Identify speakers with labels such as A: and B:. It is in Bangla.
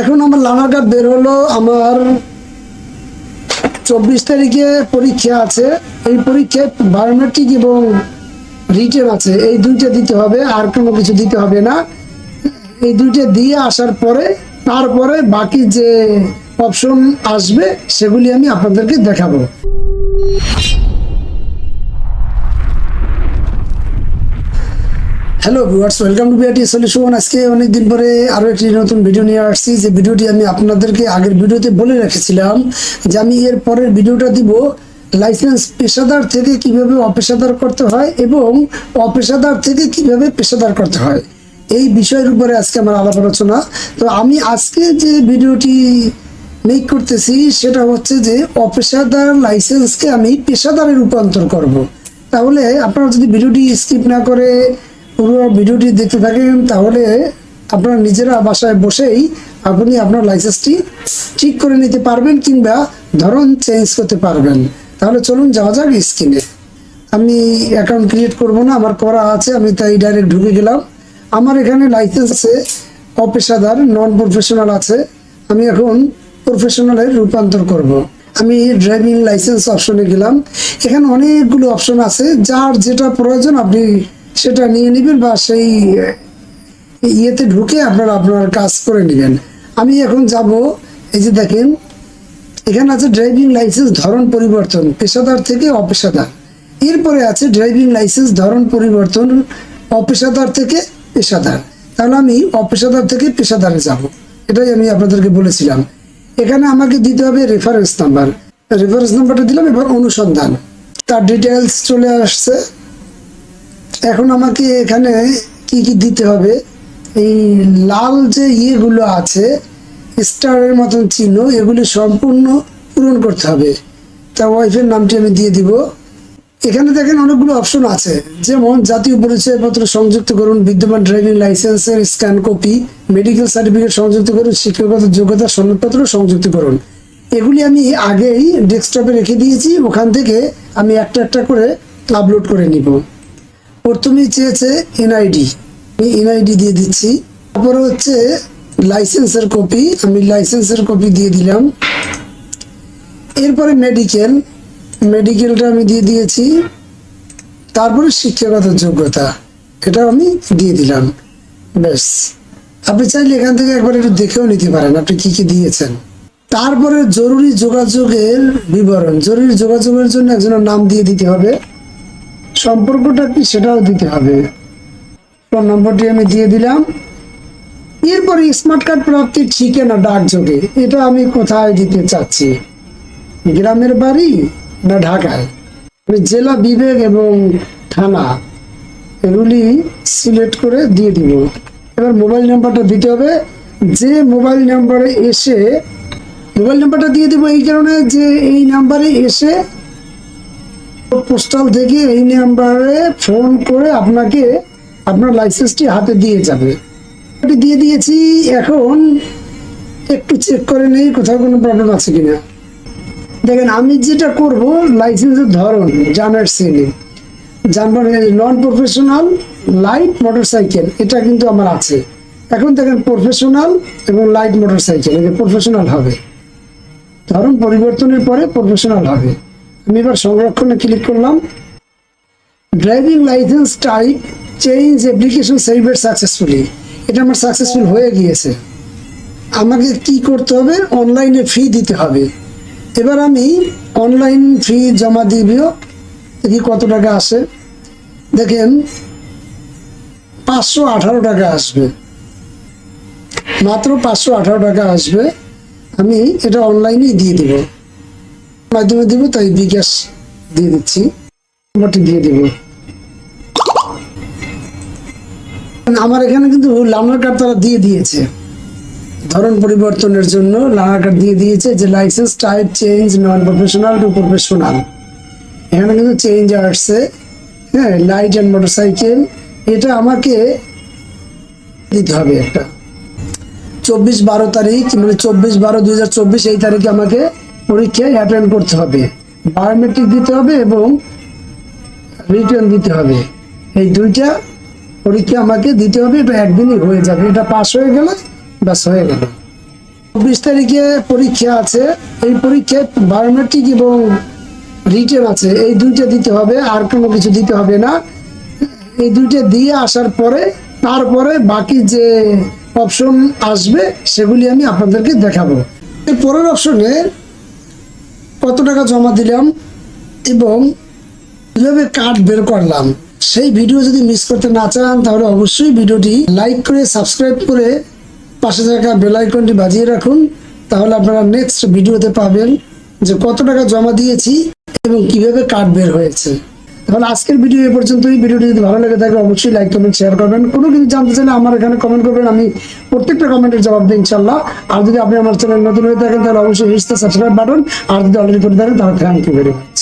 A: এখন আমার লানাঘাট বের হলো আমার চব্বিশ তারিখে পরীক্ষা আছে। এই পরীক্ষায় বায়োমেট্রিক এবং রিটেন আছে। এই দুইটা দিতে হবে, আর কোনো কিছু দিতে হবে না। এই দুইটা দিয়ে আসার পরে, তারপরে বাকি যে অপশন আসবে, সেগুলি আমি আপনাদেরকে দেখাবো। Viewers welcome to BRT solution আজকে অনেকদিন পরে আরও একটি নতুন ভিডিও নিয়ে আসছি। যে ভিডিওটি আমি আপনাদেরকে আগের ভিডিওতে বলে রেখেছিলাম যে আমি এর পরের ভিডিওটা দিব লাইসেন্স পেশাদার থেকে কীভাবে অপেশাদার করতে হয় এবং অপেশাদার থেকে কীভাবে পেশাদার করতে হয়। এই বিষয়ের উপরে আজকে আমার আলাপ আলোচনা। তো আমি আজকে যে ভিডিওটি মেক করতেছি, সেটা হচ্ছে যে অপেশাদার লাইসেন্সকে আমি পেশাদারে রূপান্তর করব। তাহলে আপনারা যদি ভিডিওটি স্কিপ না করে পুরো ভিডিওটি দেখতে থাকেন, তাহলে আপনারা নিজেরা বাসায় বসেই আপনি আপনার লাইসেন্সটি ঠিক করে নিতে পারবেন কিংবা ধরন চেঞ্জ করতে পারবেন। তাহলে চলুন যাওয়া যাক স্ক্রিনে আমি অ্যাকাউন্ট ক্রিয়েট করব না, আমার করা আছে, আমি তাই ডাইরেক্ট ঢুকে গেলাম। আমার এখানে লাইসেন্স আছে, অপেশাদার নন প্রফেশনাল আছে। আমি এখন প্রফেশনালে রূপান্তর করব। আমি ড্রাইভিং লাইসেন্স অপশনে গেলাম। এখানে অনেকগুলো অপশন আছে, যার যেটা প্রয়োজন আপনি সেটা নিয়ে নেবেন বা সেই ইয়েতে ঢুকে আপনারা আপনার কাজ করে নেবেন। আমি এখন যাব, এই যে দেখেন, এখানে আছে ড্রাইভিং লাইসেন্স ধরন পরিবর্তন, পেশাদার থেকে অপেশাদার। এরপরে আছে ড্রাইভিং লাইসেন্স ধরন পরিবর্তন, অপেশাদার থেকে পেশাদার। তাহলে আমি অপেশাদার থেকে পেশাদারে যাব, এটাই আমি আপনাদেরকে বলেছিলাম। এখানে আমাকে দিতে হবে রেফারেন্স নাম্বার রেফারেন্স নাম্বারটা দিলাম এবার অনুসন্ধান। তার ডিটেলস চলে আসছে। এখন আমাকে এখানে কি কি দিতে হবে? এই লাল যে ইয়েগুলো আছে, স্টারের মতন চিহ্ন, এগুলি সম্পূর্ণ পূরণ করতে হবে। তা ওয়াইফের নামটি আমি দিয়ে দিব। এখানে দেখেন অনেকগুলো অপশন আছে। যেমন জাতীয় পরিচয়পত্র সংযুক্ত করুন, বিদ্যমান ড্রাইভিং লাইসেন্সের স্ক্যান কপি, মেডিকেল সার্টিফিকেট সংযুক্ত করুন, শিক্ষাগত যোগ্যতা সনদপত্র সংযুক্ত করুন। এগুলি আমি আগেই ডেস্কটপে রেখে দিয়েছি। ওখান থেকে আমি একটা একটা করে আপলোড করে নিব। প্রথমেই চেয়েছে এনআইডি আমি এনআইডি দিয়ে দিচ্ছি। তারপরে হচ্ছে লাইসেন্সের কপি আমি লাইসেন্সের কপি দিয়ে দিলাম। এরপরে মেডিকেল মেডিকেলটা আমি দিয়ে দিয়েছি। তারপরে শিক্ষাগত যোগ্যতা। এটা আমি দিয়ে দিলাম। ব্যাস। আপনি চাইলে এখান থেকে একবার একটু দেখেও নিতে পারেন আপনি কি কি দিয়েছেন। তারপরে জরুরি যোগাযোগের বিবরণ। জরুরি যোগাযোগের জন্য একজনের নাম দিয়ে দিতে হবে। সম্পর্কটা কি সেটাও দিতে হবে। ফোন নম্বরটি আমি দিয়ে দিলাম। এরপরে স্মার্ট কার্ড প্রাপ্তি প্রাপ্তির ঠিকানা ডাকযোগে এটা আমি কোথায় দিতে চাচ্ছি? গ্রামের বাড়ি না ঢাকায়? আমি জেলা বিবেক এবং থানা, এগুলি সিলেক্ট করে দিয়ে দিব। এবার মোবাইল নাম্বারটা দিতে হবে। যে মোবাইল নাম্বারে এসে, মোবাইল নাম্বারটা দিয়ে দেবো এই কারণে যে এই নাম্বারে এসে পোস্টাল থেকে এই নাম্বারে ফোন করে আপনাকে আপনার লাইসেন্সটি হাতে দিয়ে যাবে। দিয়ে দিয়েছি, এখন একটু চেক করে নেই কোথাও কোনো প্রবলেম আছে কিনা। দেখেন, আমি যেটা করব লাইসেন্সের ধরন, জানার শ্রেণি। যানবাহন নন প্রফেশনাল লাইট মোটরসাইকেল এটা কিন্তু আমার আছে। এখন দেখেন প্রফেশনাল এবং লাইট মোটরসাইকেল এটা প্রফেশনাল হবে। ধরন পরিবর্তনের পরে প্রফেশনাল হবে। আমি এবার সংরক্ষণে ক্লিক করলাম। Driving license type change application saved successfully এটা আমার সাকসেসফুল হয়ে গিয়েছে। আমাকে কি করতে হবে? অনলাইনে ফি দিতে হবে। এবার আমি অনলাইন ফি জমা দিব দেখি কত টাকা আসে। দেখেন, পাঁচশো আঠারো টাকা আসবে। মাত্র পাঁচশো আঠারো টাকা আসবে। আমি এটা অনলাইনেই দিয়ে দিব। মাধ্যমে দিব, তাই বিকাশ দিয়ে দিচ্ছি। নম্বরটি দিয়ে দিব। আমার এখানে কিন্তু লার্নার কার্ড তারা দিয়ে দিয়েছে। ধরন পরিবর্তনের জন্য লার্নার কার্ড দিয়ে দিয়েছে যে license, type, change, non professional, to professional. এখানে কিন্তু চেঞ্জ আসছে। হ্যাঁ লাইট অ্যান্ড মোটরসাইকেল, এটা আমাকে দিতে হবে একটা। চব্বিশ বারো তারিখ মানে চব্বিশ বারো দুই এই তারিখে আমাকে পরীক্ষায় অ্যাটেন্ড করতে হবে। বায়োমেট্রিক দিতে হবে এবং রিটার্ন দিতে হবে। এই দুইটা পরীক্ষা আমাকে দিতে হবে, এটা একদিনই হয়ে যাবে। এটা পাস হয়ে গেলে, ব্যাস হয়ে গেল। চব্বিশ তারিখে পরীক্ষা আছে। এই পরীক্ষায় বায়োমেট্রিক এবং রিটেন আছে। এই দুইটা দিতে হবে, আর কোনো কিছু দিতে হবে না। এই দুইটা দিয়ে আসার পরে, তারপরে বাকি যে অপশন আসবে, সেগুলি আমি আপনাদেরকে দেখাবো। পরের অপশনে কত টাকা জমা দিলাম এবং কীভাবে কার্ড বের করলাম, সেই ভিডিও যদি মিস করতে না চান, তাহলে অবশ্যই ভিডিওটি লাইক করে সাবস্ক্রাইব করে পাশে থাকা বেলাইকনটি বাজিয়ে রাখুন, তাহলে আপনারা নেক্সট ভিডিওতে পাবেন যে কত টাকা জমা দিয়েছি এবং কীভাবে কার্ড বের হয়েছে। তাহলে আজকের ভিডিও এ পর্যন্তই। ভিডিওটি যদি ভালো লেগে থাকে, অবশ্যই লাইক কমেন্ট শেয়ার করবেন। কোনো কিছু জানতে চাইলে আমার এখানে কমেন্ট করবেন, আমি প্রত্যেকটা কমেন্টের জবাব দিই ইনশাল্লাহ আর যদি আপনি আমার চ্যানেল নতুন হয়ে থাকেন, তাহলে অবশ্যই হিস্তা সাবস্ক্রাইব বাটন আর যদি অলরেডি করে থাকেন, তাহলে থ্যাংক ইউ ভেরি মাচ